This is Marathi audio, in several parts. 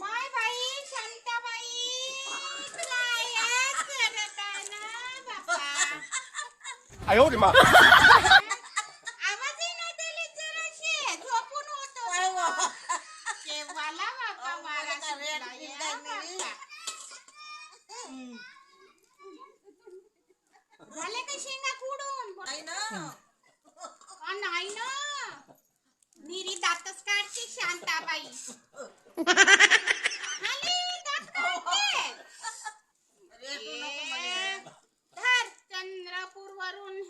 माय बाई शांताबाई काय करत ना बापा 哎呦我的妈！आवाजही नाही दिली जराशी झोपून होतो केव्हाला बापा मारा सुटला, या बापा. हम्म. झाले का शेंगा कुडून अ, नाही ना नीरी निरी दातच काढते शांताबाई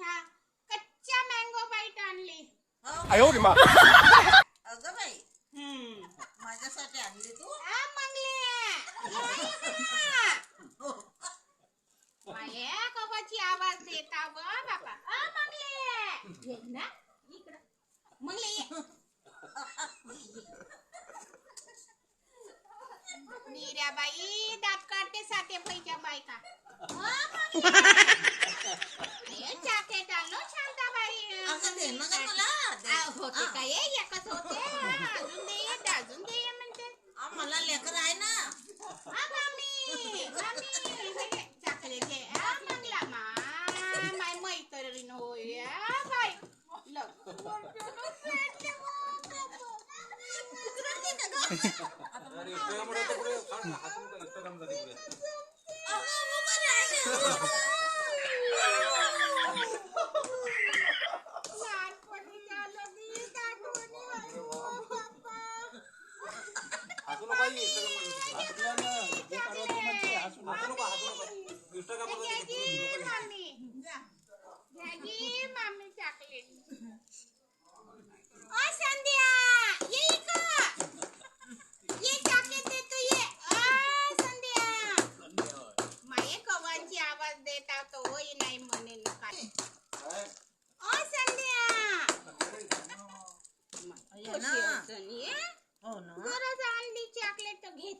हा कच्चा मँगो बाईट आणली अगं बाई हम्म। माझ्यासाठी आणली तू आ, मंगल्या. या, या. माया कपाची आवाज देता व बापा आ, मंगल्या. ये ना, इकडं. मंगल्या, ये. मीराबाई दात काढते साते पैच्या बायका आ, मंगल्या. で曲がったらあほてかえやかそうてあずんでやだずんでやまんてあまられかないなあまみまみさかれてあまんらままいまいとるのやばいらこわるのせてもかもくらってたかあれ言ってもらってくれよからが初めて言ったかもだけどあもうまだあれ पाहिजे सगळं म्हणत होते. आपल्याला जे करावं ते म्हणते, हसू नका. आता नको, हसू नका. इंस्टाग्रामवर जा.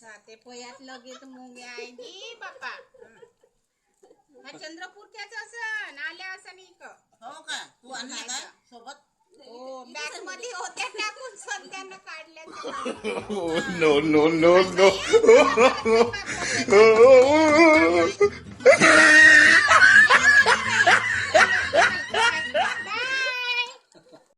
साते पोयात लगेच मुंग्या आहे नी हा हो का तू सोबत हो, बॅग सध्यानं काढल्या ओ no